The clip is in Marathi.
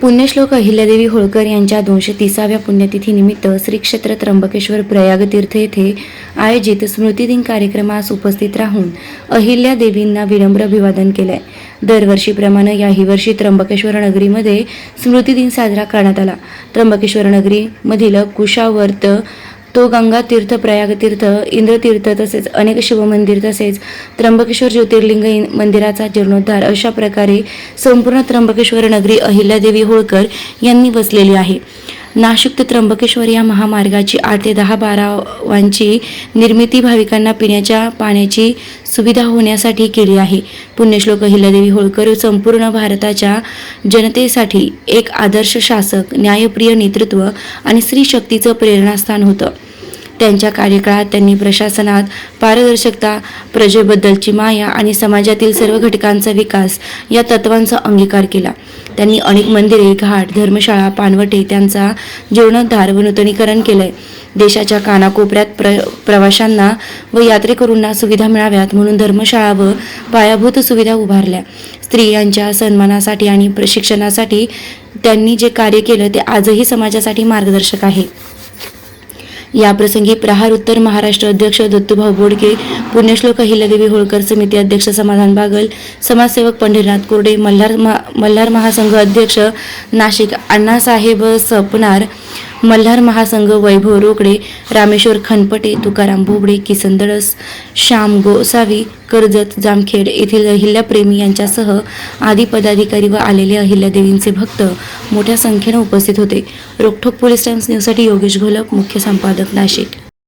पुण्यश्लोक अहिल्यादेवी होळकर यांच्या दोनशे तिसाव्या पुण्यतिथीनिमित्त श्री क्षेत्र त्र्यंबकेश्वर प्रयागतीर्थ येथे आयोजित स्मृतिदिन कार्यक्रमास उपस्थित राहून अहिल्या देवींना विनम्र अभिवादन केलंय. दरवर्षीप्रमाणे याही वर्षी त्र्यंबकेश्वर नगरीमध्ये स्मृतिदिन साजरा करण्यात आला. त्र्यंबकेश्वर नगरीमधील कुशावर्त तो गंगा तीर्थ प्रयाग तीर्थ इंद्रतीर्थ तसेच अनेक शिवमंदिर तसेच त्र्यंबकेश्वर ज्योतिर्लिंग मंदिराचा जीर्णोद्धार अशा प्रकारे संपूर्ण त्र्यंबकेश्वर नगरी अहिल्यादेवी होळकर यांनी वसलेली आहे. नाशिक ते त्र्यंबकेश्वर या महामार्गाची आठ ते दहा बारावांची निर्मिती भाविकांना पिण्याच्या पाण्याची सुविधा होण्यासाठी केली आहे. पुण्यश्लोक अहिल्यादेवी होळकर संपूर्ण भारताच्या जनतेसाठी एक आदर्श शासक न्यायप्रिय नेतृत्व आणि स्त्रीशक्तीचं प्रेरणास्थान होतं. त्यांच्या कार्यकाळात त्यांनी प्रशासनात पारदर्शकता प्रजेबद्दलची माया आणि समाजातील सर्व घटकांचा विकास या तत्वांचा अंगीकार केला. त्यांनी अनेक मंदिरे घाट धर्मशाळा पानवटे त्यांचा जीर्णोद्धार व नूतनीकरण केलंय. देशाच्या कानाकोपऱ्यात प्र प्रवाशांना व यात्रेकरूंना सुविधा मिळाव्यात म्हणून धर्मशाळा व पायाभूत सुविधा उभारल्या. स्त्रियांच्या सन्मानासाठी आणि प्रशिक्षणासाठी त्यांनी जे कार्य केलं ते आजही समाजासाठी मार्गदर्शक आहे. याप्रसंगी प्रहार उत्तर महाराष्ट्र अध्यक्ष दत्तूभाऊ बोडके पुण्यश्लोक अहिल्यादेवी होळकर समिती अध्यक्ष समाधान बागल समाजसेवक पंढरीनाथ कोरडे मल्हार महा मल्हार महासंघ अध्यक्ष नाशिक अण्णासाहेब सपनार मल्हार महासंघ वैभव रोकडे रामेश्वर खनपटे तुकाराम भोबडे किसन दळस श्याम गोसावी कर्जत जामखेड येथील अहिल्याप्रेमी यांच्यासह आदी पदाधिकारी व आलेले अहिल्यादेवींचे भक्त मोठ्या संख्येने उपस्थित होते. रोखोक पोलीस टाइम्स न्यूजसाठी योगेश घोलप मुख्य संपादक नाशिक.